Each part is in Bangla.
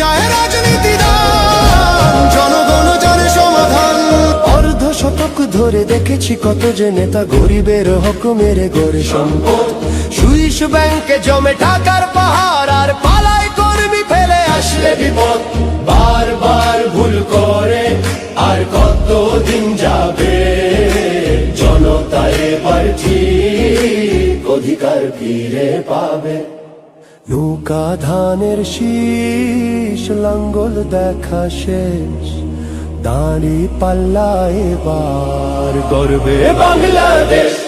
যায় রাজনীতি শতক ধরে দেখেছি কত যে নেতা গরিবের হক মেরে গড়ে সম্পদ। সুইস ব্যাংকে জমে টাকার পাহাড়, আর পালাই কর্মী ফেলে আসলে বিপদ। বারবার ভুল করে, আর কত দিন যাবে? জনতা এবার ঠিক অধিকার ফিরে পাবে। নৌকা ধানের শীষ লাঙ্গল দেখা শেষ। দাঁড়ি পাল্লা এবার গর্বে বাংলাদেশ।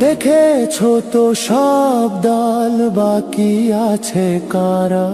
দেখেছ তো সব দল বাকি আছে কারা?